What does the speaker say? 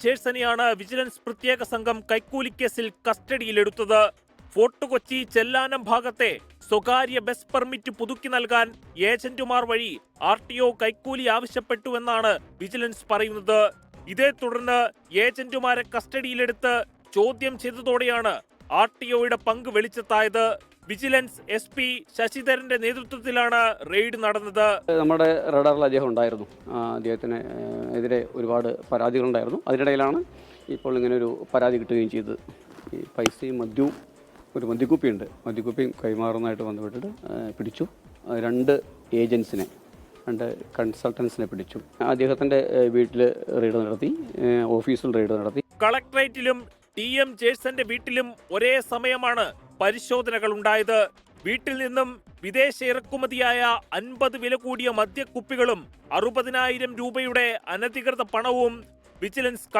ജേഴ്സനെയാണ് vigilance പ്രത്യേക സംഘം കൈക്കൂലിക്കേസിൽ കസ്റ്റഡിയിലെടുത്തത്. ഫോർട്ട് കൊച്ചി ചെല്ലാനം ഭാഗത്തെ സ്വകാര്യ ബസ് പെർമിറ്റ് പുതുക്കി നൽകാൻ ഏജന്റുമാർ വഴി ആർ ടി ഒ കൈക്കൂലി ആവശ്യപ്പെട്ടുവെന്നാണ് വിജിലൻസ് പറയുന്നത്. ഇതേ തുടർന്ന് ഏജന്റുമാരെ കസ്റ്റഡിയിലെടുത്ത് ചോദ്യം ചെയ്തതോടെയാണ് ആർ ടി ഒയുടെ പങ്ക് വെളിച്ചത്തായത്. വിജിലൻസ് എസ് പി ശശിധരന്റെ നേതൃത്വത്തിലാണ് റെയ്ഡ് നടന്നത്. നമ്മുടെ റഡാറിൽ അദ്ദേഹം ഉണ്ടായിരുന്നു. അദ്ദേഹത്തിന് എതിരെ ഒരുപാട് പരാതികളുണ്ടായിരുന്നു. അതിനിടയിലാണ് ഇപ്പോൾ ഇങ്ങനെ ഒരു പരാതി കിട്ടുകയും ചെയ്തത്. ഈ പൈസയും മദ്യവും ഒരു മദ്യക്കുപ്പിയുണ്ട്. മദ്യക്കുപ്പിയും കൈമാറുന്നതായിട്ട് ബന്ധപ്പെട്ടിട്ട് പിടിച്ചു. രണ്ട് ഏജൻസിനെ രണ്ട് കൺസൾട്ടൻസിനെ പിടിച്ചു. അദ്ദേഹത്തിന്റെ വീട്ടിൽ റെയ്ഡ് നടത്തി ഓഫീസിൽ റെയ്ഡ് നടത്തി. കളക്ടറേറ്റിലും ടി എം ജേഴ്സന്റെ വീട്ടിലും ഒരേ സമയമാണ് പരിശോധനകൾ ഉണ്ടായത് വീട്ടിൽ നിന്നും വിദേശ ഇറക്കുമതിയായ അൻപത് വില കൂടിയ മദ്യക്കുപ്പികളും അറുപതിനായിരം രൂപയുടെ അനധികൃത പണവും വിജിലൻസ്